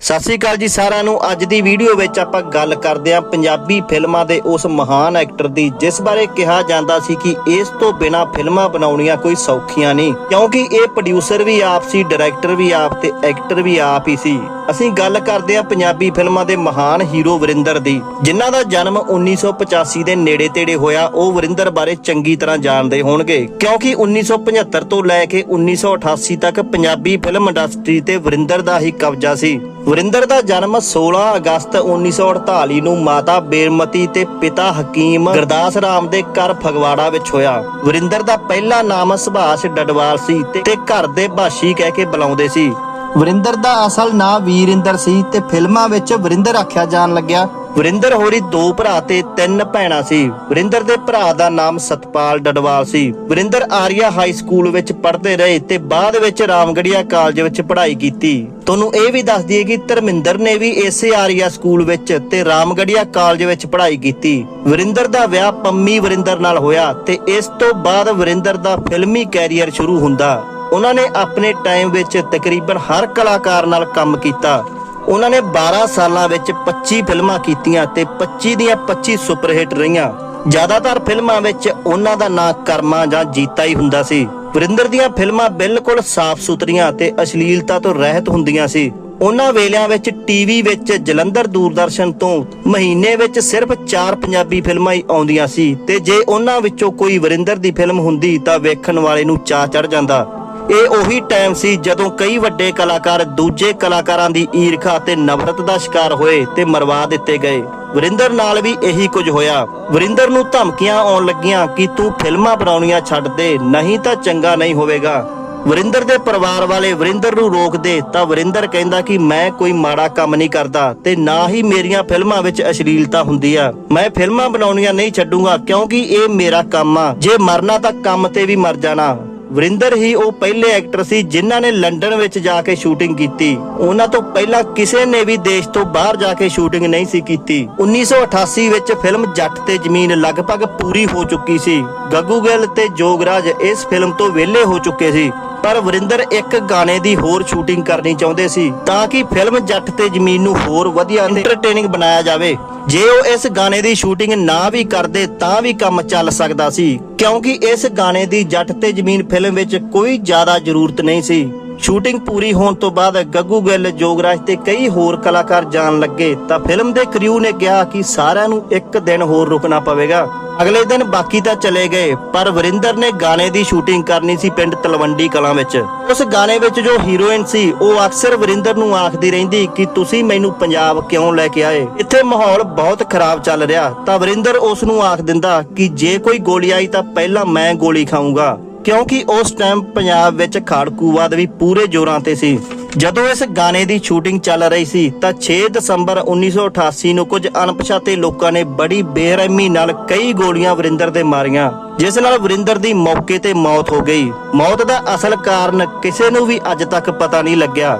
ਸਤਿ ਸ੍ਰੀ ਅਕਾਲ ਜੀ ਸਾਰਿਆਂ ਨੂੰ। ਅੱਜ ਦੀ ਵੀਡੀਓ ਵਿੱਚ ਆਪਾਂ ਗੱਲ ਕਰਦੇ ਹਾਂ ਪੰਜਾਬੀ ਫਿਲਮਾਂ ਦੇ ਉਸ ਮਹਾਨ ਐਕਟਰ ਦੀ, ਜਿਸ ਬਾਰੇ ਕਿਹਾ ਜਾਂਦਾ ਸੀ ਕਿ ਇਸ ਤੋਂ ਬਿਨਾ ਫਿਲਮਾਂ ਬਣਾਉਣੀਆਂ ਕੋਈ ਸੌਖੀਆਂ ਨਹੀਂ। ਕਿਉਂਕਿ ਇਹ ਪ੍ਰੋਡਿਊਸਰ ਵੀ ਆਪ ਸੀ ਡਾਇਰੈਕਟਰ ਵੀ ਆਪ ਤੇ ਐਕਟਰ ਵੀ ਆਪ ਹੀ ਸੀ। ਅਸੀਂ ਗੱਲ ਕਰਦੇ ਹਾਂ ਪੰਜਾਬੀ ਫਿਲਮਾਂ ਦੇ ਮਹਾਨ ਹੀਰੋ ਵਰਿੰਦਰ ਦੀ, ਜਿਨ੍ਹਾਂ ਦਾ ਜਨਮ 1985 ਦੇ ਨੇੜੇ ਤੇੜੇ ਹੋਇਆ। ਉਹ ਵਰਿੰਦਰ ਬਾਰੇ ਚੰਗੀ ਤਰ੍ਹਾਂ ਜਾਣਦੇ ਹੋਣਗੇ, ਕਿਉਂਕਿ 1975 ਤੋਂ ਲੈ ਕੇ 1988 ਤੱਕ ਪੰਜਾਬੀ ਫਿਲਮ ਇੰਡਸਟਰੀ ਤੇ ਵਰਿੰਦਰ ਦਾ ਹੀ ਕਬਜ਼ਾ ਸੀ। ਵਰਿੰਦਰ ਦਾ ਜਨਮ 16 ਅਗਸਤ 1948 ਨੂੰ ਮਾਤਾ ਬੇਰਮਤੀ ਤੇ ਪਿਤਾ ਹਕੀਮ ਗੁਰਦਾਸ ਰਾਮ ਦੇ ਘਰ ਫਗਵਾੜਾ ਵਿੱਚ ਹੋਇਆ। ਵਰਿੰਦਰ ਦਾ ਪਹਿਲਾ ਨਾਮ ਸੁਭਾਸ਼ ਡਡਵਾਲ ਸੀ ਤੇ ਘਰ ਦੇ ਭਾਸ਼ੀ ਕਹਿ ਕੇ ਬੁਲਾਉਂਦੇ ਸੀ। ਵਰਿੰਦਰ ਦਾ ਅਸਲ ਨਾਂ ਵੀਰਿੰਦਰ ਸੀ ਤੇ ਫਿਲਮਾਂ ਵਿੱਚ ਵਰਿੰਦਰ ਆਖਿਆ ਜਾਣ ਲੱਗਿਆ। ਵਰਿੰਦਰ ਹੋਰੀ ਦੋ ਭਰਾ ਤੇ ਤਿੰਨ ਭੈਣਾਂ ਸੀ। ਵਰਿੰਦਰ ਦੇ ਭਰਾ ਦਾ ਨਾਮ ਸਤਪਾਲ ਡਡਵਾਲ ਸੀ। ਵਰਿੰਦਰ ਆਰੀਆ ਹਾਈ ਸਕੂਲ ਵਿੱਚ ਪੜ੍ਹਦੇ ਰਹੇ ਤੇ ਬਾਅਦ ਵਿੱਚ ਰਾਮਗੜੀਆ ਕਾਲਜ ਵਿੱਚ ਪੜ੍ਹਾਈ ਕੀਤੀ। ਤੁਹਾਨੂੰ ਇਹ ਵੀ ਦੱਸ ਦਈਏ ਕਿ ਧਰਮਿੰਦਰ ਨੇ ਵੀ ਇਸੇ ਆਰੀਆ ਸਕੂਲ ਵਿੱਚ ਤੇ ਰਾਮਗੜੀਆ ਕਾਲਜ ਵਿੱਚ ਪੜ੍ਹਾਈ ਕੀਤੀ। ਵਰਿੰਦਰ ਦਾ ਵਿਆਹ ਪੰਮੀ ਵਰਿੰਦਰ ਨਾਲ ਹੋਇਆ ਤੇ ਇਸ ਤੋਂ ਬਾਅਦ ਵਰਿੰਦਰ ਦਾ ਫਿਲਮੀ ਕੈਰੀਅਰ ਸ਼ੁਰੂ ਹੁੰਦਾ। ਉਹਨਾਂ ਨੇ ਆਪਣੇ ਟਾਈਮ ਵਿੱਚ ਤਕਰੀਬਨ ਹਰ ਕਲਾਕਾਰ ਨਾਲ ਕੰਮ ਕੀਤਾ। ਉਹਨਾਂ ਨੇ 12 ਸਾਲਾਂ ਵਿੱਚ 25 ਫਿਲਮਾਂ ਕੀਤੀਆਂ ਤੇ 25 ਦੀਆਂ 25 ਸੁਪਰਹਿੱਟ ਰਹੀਆਂ। ਜ਼ਿਆਦਾਤਰ ਫਿਲਮਾਂ ਵਿੱਚ ਉਹਨਾਂ ਦਾ ਨਾਂ ਕਰਮਾ ਜਾਂ ਜੀਤਾ ਹੀ ਹੁੰਦਾ ਸੀ। ਵਰਿੰਦਰ ਦੀਆਂ ਫਿਲਮਾਂ ਬਿਲਕੁਲ ਸਾਫ਼ ਸੁਥਰੀਆਂ ਤੇ ਅਸ਼ਲੀਲਤਾ ਤੋਂ ਰਹਿਤ ਹੁੰਦੀਆਂ ਸੀ। ਉਹਨਾਂ ਵੇਲਿਆਂ ਵਿੱਚ ਟੀਵੀ ਵਿੱਚ ਜਲੰਧਰ ਦੂਰਦਰਸ਼ਨ ਤੋਂ ਮਹੀਨੇ ਵਿੱਚ ਸਿਰਫ 4 ਪੰਜਾਬੀ ਫਿਲਮਾਂ ਹੀ ਆਉਂਦੀਆਂ ਸੀ ਤੇ ਜੇ ਉਹਨਾਂ ਵਿੱਚੋਂ ਕੋਈ ਵਰਿੰਦਰ ਦੀ ਫਿਲਮ ਹੁੰਦੀ ਤਾਂ ਵੇਖਣ ਵਾਲੇ ਨੂੰ ਚਾਅ ਚੜ ਜਾਂਦਾ। ਇਹ ਉਹੀ ਟਾਈਮ ਸੀ ਜਦੋਂ ਕਈ ਵੱਡੇ ਕਲਾਕਾਰ ਦੂਜੇ ਕਲਾਕਾਰਾਂ ਦੀ ਈਰਖਾ ਤੇ ਨਫ਼ਰਤ ਦਾ ਸ਼ਿਕਾਰ ਹੋਏ ਤੇ ਮਰਵਾ ਦਿੱਤੇ ਗਏ। ਵਰਿੰਦਰ ਨਾਲ ਵੀ ਇਹੀ ਕੁਝ ਹੋਇਆ। ਵਰਿੰਦਰ ਨੂੰ ਧਮਕੀਆਂ ਆਉਣ ਲੱਗੀਆਂ ਕਿ ਤੂੰ ਫਿਲਮਾਂ ਬਣਾਉਣੀਆਂ ਛੱਡ ਦੇ, ਨਹੀਂ ਤਾਂ ਚੰਗਾ ਨਹੀਂ ਹੋਵੇਗਾ। ਵਰਿੰਦਰ ਦੇ ਪਰਿਵਾਰ ਵਾਲੇ ਵਰਿੰਦਰ ਨੂੰ ਰੋਕਦੇ ਤਾਂ ਵਰਿੰਦਰ ਕਹਿੰਦਾ ਕਿ ਮੈਂ ਕੋਈ ਮਾੜਾ ਕੰਮ ਨਹੀਂ ਕਰਦਾ ਤੇ ਨਾ ਹੀ ਮੇਰੀਆਂ ਫਿਲਮਾਂ ਵਿੱਚ ਅਸ਼ਲੀਲਤਾ ਹੁੰਦੀ ਆ। ਮੈਂ ਫਿਲਮਾਂ ਬਣਾਉਣੀਆਂ ਨਹੀਂ ਛੱਡੂੰਗਾ ਕਿਉਂਕਿ ਇਹ ਮੇਰਾ ਕੰਮ ਆ। ਜੇ ਮਰਨਾ ਤਾਂ ਕੰਮ ਤੇ ਵੀ ਮਰ ਜਾਣਾ। ਵਰਿੰਦਰ ਹੀ ਉਹ ਪਹਿਲੇ ਐਕਟਰ ਸੀ ਜਿਨ੍ਹਾਂ ਨੇ ਲੰਡਨ ਵਿੱਚ ਜਾ ਕੇ ਸ਼ੂਟਿੰਗ ਕੀਤੀ। ਉਹਨਾਂ ਤੋਂ ਪਹਿਲਾਂ ਕਿਸੇ ਨੇ ਵੀ ਦੇਸ਼ ਤੋਂ ਬਾਹਰ ਜਾ ਕੇ ਸ਼ੂਟਿੰਗ ਨਹੀਂ ਸੀ ਕੀਤੀ। 1988 ਵਿੱਚ ਫਿਲਮ ਜੱਟ ਤੇ ਜ਼ਮੀਨ ਲਗਭਗ ਪੂਰੀ ਹੋ ਚੁੱਕੀ ਸੀ। ਗੱਗੂ ਗਿੱਲ ਤੇ ਜੋਗਰਾਜ ਇਸ ਫਿਲਮ ਤੋਂ ਵਿਹਲੇ ਹੋ ਚੁੱਕੇ ਸੀ। ਪਰ ਵਰਿੰਦਰ ਇੱਕ ਗਾਣੇ ਦੀ ਹੋਰ ਸ਼ੂਟਿੰਗ ਕਰਨੀ ਚਾਹੁੰਦੇ ਸੀ ਤਾਂ ਕਿ ਫਿਲਮ ਜੱਟ ਤੇ ਜ਼ਮੀਨ ਨੂੰ ਹੋਰ ਵਧੀਆ ਐਂਟਰਟੇਨਿੰਗ ਬਣਾਇਆ ਜਾਵੇ। ਜੇ ਉਹ ਇਸ ਗਾਣੇ ਦੀ ਸ਼ੂਟਿੰਗ ਨਾ ਵੀ ਕਰਦੇ ਤਾਂ ਵੀ ਕੰਮ ਚੱਲ ਸਕਦਾ ਸੀ, ਕਿਉਂਕਿ ਇਸ ਗਾਣੇ ਦੀ ਜੱਟ ਤੇ ਜ਼ਮੀਨ ਫਿਲਮ ਵਿੱਚ ਕੋਈ ਜ਼ਿਆਦਾ ਜ਼ਰੂਰਤ ਨਹੀਂ ਸੀ। ਸ਼ੂਟਿੰਗ ਪੂਰੀ ਹੋਣ ਤੋਂ ਬਾਅਦ ਗੱਗੂ ਗਿੱਲ, ਜੋਗਰਾਜ ਤੇ ਕਈ ਹੋਰ ਕਲਾਕਾਰ ਜਾਣ ਲੱਗੇ ਤਾਂ ਫਿਲਮ ਦੇ ਕ੍ਰਿਊ ਨੇ ਕਿਹਾ ਕਿ ਸਾਰਿਆਂ ਨੂੰ ਇੱਕ ਦਿਨ ਹੋਰ ਰੁਕਣਾ ਪਵੇਗਾ। ਅਗਲੇ ਦਿਨ ਬਾਕੀ ਤਾਂ ਚਲੇ ਗਏ, ਪਰ ਵਰਿੰਦਰ ਨੇ ਗਾਣੇ ਦੀ ਸ਼ੂਟਿੰਗ ਕਰਨੀ ਸੀ ਪਿੰਡ ਤਲਵੰਡੀ ਕਲਾਂ ਵਿੱਚ। ਉਸ ਗਾਣੇ ਵਿੱਚ ਜੋ ਹੀਰੋਇਨ ਸੀ, ਉਹ ਅਕਸਰ ਵਰਿੰਦਰ ਨੂੰ ਆਖਦੀ ਰਹਿੰਦੀ ਕਿ ਤੁਸੀਂ ਮੈਨੂੰ ਪੰਜਾਬ ਕਿਉਂ ਲੈ ਕੇ ਆਏ? ਇੱਥੇ ਮਾਹੌਲ ਬਹੁਤ ਖਰਾਬ ਚੱਲ ਰਿਹਾ, ਤਾਂ ਵਰਿੰਦਰ ਉਸ ਨੂੰ ਆਖ ਦਿੰਦਾ ਕਿ ਜੇ ਕੋਈ ਗੋਲੀ ਆਈ ਤਾਂ ਪਹਿਲਾਂ ਮੈਂ ਗੋਲੀ ਖਾਊਂਗਾ, ਕਿਉਂਕਿ ਉਸ ਟਾਈਮ ਪੰਜਾਬ ਵਿੱਚ ਖਾੜਕੂਵਾਦ ਵੀ ਪੂਰੇ ਜ਼ੋਰਾਂ ਤੇ ਸੀ। ਜਦੋਂ ਇਸ ਗਾਣੇ ਦੀ ਸ਼ੂਟਿੰਗ ਚੱਲ ਰਹੀ ਸੀ ਤਾਂ 6 ਦਸੰਬਰ 1988 ਨੂੰ ਕੁਝ ਅਣਪਛਾਤੇ ਲੋਕਾਂ ਨੇ ਬੜੀ ਬੇਰਹਿਮੀ ਨਾਲ ਕਈ ਗੋਲੀਆਂ ਵਰਿੰਦਰ ਦੇ ਮਾਰੀਆਂ, ਜਿਸ ਨਾਲ ਵਰਿੰਦਰ ਦੀ ਮੌਕੇ ਤੇ ਮੌਤ ਹੋ ਗਈ। ਮੌਤ ਦਾ ਅਸਲ ਕਾਰਨ ਕਿਸੇ ਨੂੰ ਵੀ ਅੱਜ ਤੱਕ ਪਤਾ ਨਹੀਂ ਲੱਗਿਆ।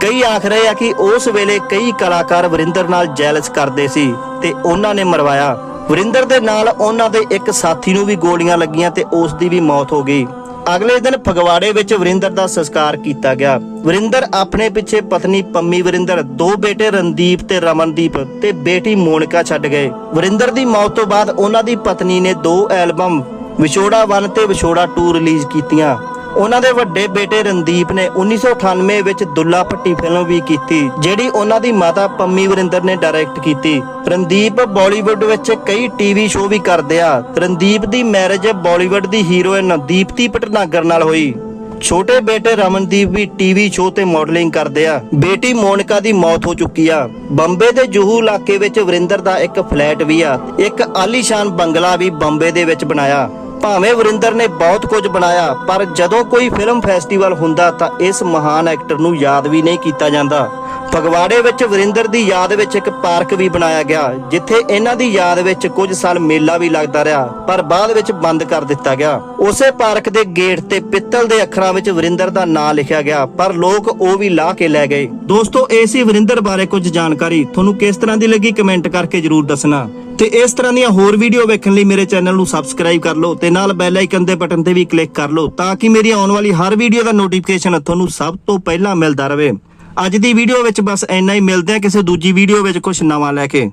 ਕਈ ਆਖ ਰਹੇ ਆ ਕਿ ਉਸ ਵੇਲੇ ਕਈ ਕਲਾਕਾਰ ਵਰਿੰਦਰ ਨਾਲ ਜੈਲਸ ਕਰਦੇ ਸੀ ਤੇ ਉਹਨਾਂ ਨੇ ਮਰਵਾਇਆ। ਵਰਿੰਦਰ ਦੇ ਨਾਲ ਉਹਨਾਂ ਦੇ ਇੱਕ ਸਾਥੀ ਨੂੰ ਵੀ ਗੋਲੀਆਂ ਲੱਗੀਆਂ ਤੇ ਉਸ ਦੀ ਵੀ ਮੌਤ ਹੋ ਗਈ। ਅਗਲੇ ਦਿਨ ਫਗਵਾੜੇ ਵਿੱਚ ਵਰਿੰਦਰ ਦਾ ਸੰਸਕਾਰ ਕੀਤਾ ਗਿਆ। ਵਰਿੰਦਰ ਆਪਣੇ ਪਿੱਛੇ ਪਤਨੀ ਪੰਮੀ ਵਰਿੰਦਰ, ਦੋ ਬੇਟੇ ਰਣਦੀਪ ਤੇ ਰਮਨਦੀਪ ਤੇ ਬੇਟੀ ਮੋਨਿਕਾ ਛੱਡ ਗਏ। ਵਰਿੰਦਰ ਦੀ ਮੌਤ ਤੋਂ ਬਾਅਦ ਉਹਨਾਂ ਦੀ ਪਤਨੀ ਨੇ ਦੋ ਐਲਬਮ ਵਿਛੋੜਾ 1 ਤੇ ਵਿਛੋੜਾ 2 ਰਿਲੀਜ਼ ਕੀਤੀਆਂ। ਉਹਨਾਂ ਦੇ ਵੱਡੇ ਬੇਟੇ ਰਣਦੀਪ ਨੇ 1998 ਵਿੱਚ ਦੁੱਲਾ ਭੱਟੀ ਫਿਲਮ ਵੀ ਕੀਤੀ, ਜਿਹੜੀ ਉਹਨਾਂ ਦੀ ਮਾਤਾ ਪੰਮੀ ਵਰਿੰਦਰ ਨੇ ਡਾਇਰੈਕਟ ਕੀਤੀ। ਰਣਦੀਪ ਬਾਲੀਵੁੱਡ ਵਿੱਚ ਕਈ ਟੀਵੀ ਸ਼ੋਅ ਵੀ ਕਰਦੇ ਆ। ਰਣਦੀਪ ਦੀ ਮੈਰਿਜ ਬਾਲੀਵੁੱਡ ਦੀ ਹੀਰੋਇਨ ਦੀਪਤੀ ਪਟਨਾਗਰ ਨਾਲ ਹੋਈ। ਛੋਟੇ ਬੇਟੇ ਰਮਨਦੀਪ ਵੀ ਟੀਵੀ ਸ਼ੋਅ ਤੇ ਮਾਡਲਿੰਗ ਕਰਦੇ ਆ। ਬੇਟੀ ਮੋਨਿਕਾ ਦੀ ਮੌਤ ਹੋ ਚੁੱਕੀ ਆ। ਬੰਬੇ ਦੇ ਜੁਹੂ ਇਲਾਕੇ ਵਿੱਚ ਵਰਿੰਦਰ ਦਾ ਇੱਕ ਫਲੈਟ ਵੀ ਆ। ਇੱਕ ਆਲੀਸ਼ਾਨ ਬੰਗਲਾ ਵੀ ਬੰਬੇ ਦੇ ਵਿੱਚ ਬਣਾਇਆ। ਭਾਵੇਂ ਵਰਿੰਦਰ ਨੇ ਬਹੁਤ ਕੁਝ ਬਣਾਇਆ, ਪਰ ਜਦੋਂ ਕੋਈ ਫਿਲਮ ਫੈਸਟੀਵਲ ਹੁੰਦਾ ਤਾਂ ਇਸ ਮਹਾਨ ਐਕਟਰ ਨੂੰ ਯਾਦ ਵੀ ਨਹੀਂ ਕੀਤਾ ਜਾਂਦਾ। ਫਗਵਾੜੇ ਵਿੱਚ ਵਰਿੰਦਰ ਦੀ ਯਾਦ ਵਿੱਚ ਇੱਕ ਪਾਰਕ ਵੀ ਬਣਾਇਆ ਗਿਆ, ਜਿੱਥੇ ਇਹਨਾਂ ਦੀ ਯਾਦ ਵਿੱਚ ਕੁਝ ਸਾਲ ਮੇਲਾ ਵੀ ਲੱਗਦਾ ਰਿਹਾ, ਪਰ ਬਾਅਦ ਵਿੱਚ ਬੰਦ ਕਰ ਦਿੱਤਾ ਗਿਆ। ਉਸੇ ਪਾਰਕ ਦੇ ਗੇਟ ਤੇ ਪਿੱਤਲ ਦੇ ਅੱਖਰਾਂ ਵਿੱਚ ਵਰਿੰਦਰ ਦਾ ਨਾਂ ਲਿਖਿਆ ਗਿਆ, ਪਰ ਲੋਕ ਉਹ ਵੀ ਲਾ ਕੇ ਲੈ ਗਏ। ਦੋਸਤੋ, ਇਹ ਸੀ ਵਰਿੰਦਰ ਬਾਰੇ ਕੁਝ ਜਾਣਕਾਰੀ। ਤੁਹਾਨੂੰ ਕਿਸ ਤਰ੍ਹਾਂ ਦੀ ਲੱਗੀ ਕਮੈਂਟ ਕਰਕੇ ਜਰੂਰ ਦੱਸਣਾ। ਤੇ ਇਸ ਤਰ੍ਹਾਂ ਦੀਆਂ ਹੋਰ ਵੀਡੀਓ ਵੇਖਣ ਲਈ ਮੇਰੇ ਚੈਨਲ ਨੂੰ ਸਬਸਕ੍ਰਾਈਬ ਕਰ ਲਓ ਤੇ ਨਾਲ ਬੈਲ ਆਈਕਨ ਦੇ ਬਟਨ ਤੇ ਵੀ ਕਲਿੱਕ ਕਰ ਲਓ, ਤਾਂ ਕਿ ਮੇਰੀ ਆਉਣ ਵਾਲੀ ਹਰ ਵੀਡੀਓ ਦਾ ਨੋਟੀਫਿਕੇਸ਼ਨ ਤੁਹਾਨੂੰ ਸਭ ਤੋਂ ਪਹਿਲਾਂ ਮਿਲਦਾ ਰਹੇ। ਅੱਜ ਦੀ ਵੀਡੀਓ ਵਿੱਚ ਬਸ ਇੰਨਾ ਹੀ, ਮਿਲਦੇ ਆ ਕਿਸੇ ਦੂਜੀ ਵੀਡੀਓ ਵਿੱਚ ਕੁਝ ਨਵਾਂ ਲੈ ਕੇ।